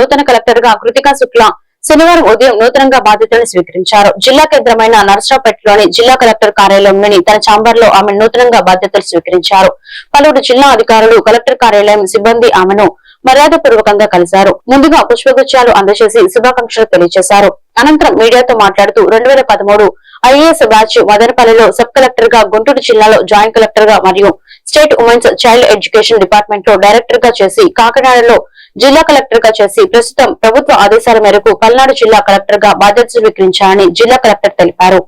నూతన కలెక్టర్గా కృతికా శుక్లా శనివారం ఉదయం నూతనంగా బాధ్యతలను స్వీకరించారు. జిల్లా కేంద్రమైన నర్సరావుపేటలోని జిల్లా కలెక్టర్ కార్యాలయంలోని తన ఛాంబర్లో ఆమె నూతనంగా బాధ్యతలు స్వీకరించారు. పలువురు జిల్లా అధికారులు కలెక్టర్ కార్యాలయం సిబ్బంది ఆమెను మర్యాదపూర్వకంగా కలిశారు. ముందుగా పుష్పగుచ్చాలు అందజేసి శుభాకాంక్షలు తెలియజేశారు. అనంతరం మీడియాతో మాట్లాడుతూ రెండు వేల పదమూడు ఐఏఎస్ బ్యాచ్ మదనపల్లిలో సబ్ కలెక్టర్గా గుంటూరు జిల్లాలో జాయింట్ కలెక్టర్గా మరియు స్టేట్ ఉమెన్స్ చైల్డ్ ఎడ్యుకేషన్ డిపార్ట్మెంట్లో డైరెక్టర్గా చేసి కాకినాడలో జిల్లా కలెక్టర్గా చేసి ప్రస్తుతం ప్రభుత్వ ఆదేశాల మేరకు పల్నాడు జిల్లా కలెక్టర్గా బాధ్యతలు స్వీకరించారని జిల్లా కలెక్టర్ తెలిపారు.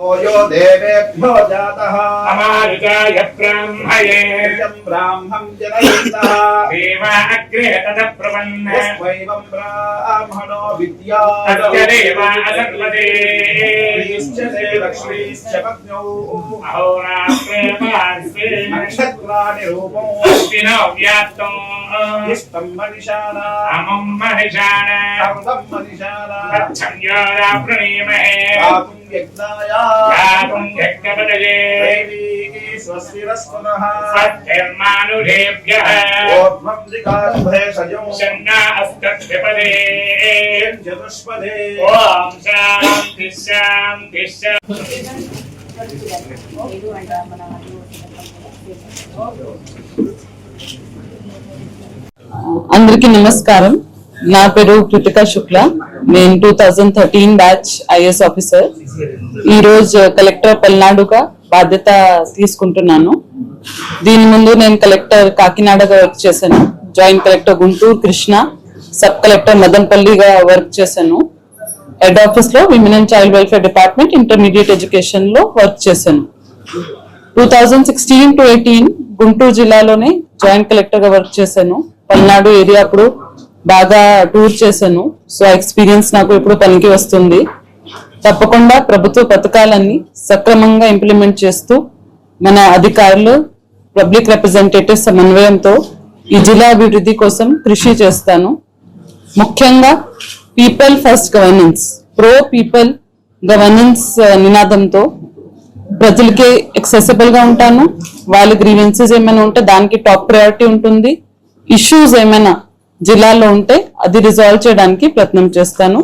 यो देवेभ्यो जातः। अमारुचाय ब्राह्मणे जनयन्तः। देव अग्रे तद ब्राह्मणो विद्या। पत्न्यौ अहोरात्रे नक्षत्राणि मनिषाणा। महिषाणा मनिषाणा। प्रणीमहे చతుష్పదే ఓం శాంతి శాంతి శాంతి అందరికీ నమస్కారం. నా పేరు కృతికా శుక్ల. నేను two thousand thirteen batch IAS officer ఈరోజు కలెక్టర్ పల్నాడుగా బాధ్యత తీసుకుంటున్నాను. దీని ముందు నేను కలెక్టర్ కాకినాడగా వర్క్ చేశాను. Joint collector Guntur Krishna sub collector మదన్పల్లిగా work చేశాను. హెడ్ ఆఫీస్లో women and child welfare department intermediate ఎడ్యుకేషన్లో వర్క్ చేశాను. Two thousand sixteen to eighteen Guntur జిల్లాలోనే జాయింట్ కలెక్టర్గా వర్క్ చేశాను. పల్నాడు ఏరియా అప్పుడు బాగా టూర్ చేశాను. సో ఆ ఎక్స్పీరియన్స్ నాకు ఇప్పుడు పనికి వస్తుంది. తప్పకుండా ప్రభుత్వ పథకాలన్నీ సక్రమంగా ఇంప్లిమెంట్ చేస్తూ మన అధికారులు పబ్లిక్ రిప్రజెంటేటివ్ సమన్వయంతో ఈ జిల్లా అభివృద్ధి కోసం కృషి చేస్తాను. ముఖ్యంగా people first governance pro people governance నినాదంతో ప్రజలకి ఎక్సెసిబుల్గా గా ఉంటాను. వాళ్ళ గ్రీవెన్సెస్ ఏమైనా ఉంటే దానికి టాప్ ప్రయారిటీ ఉంటుంది. ఇష్యూస్ ఏమైనా జిల్లాలో ఉంటే అది రిజాల్వ్ చేయడానికి ప్రయత్నం చేస్తాను.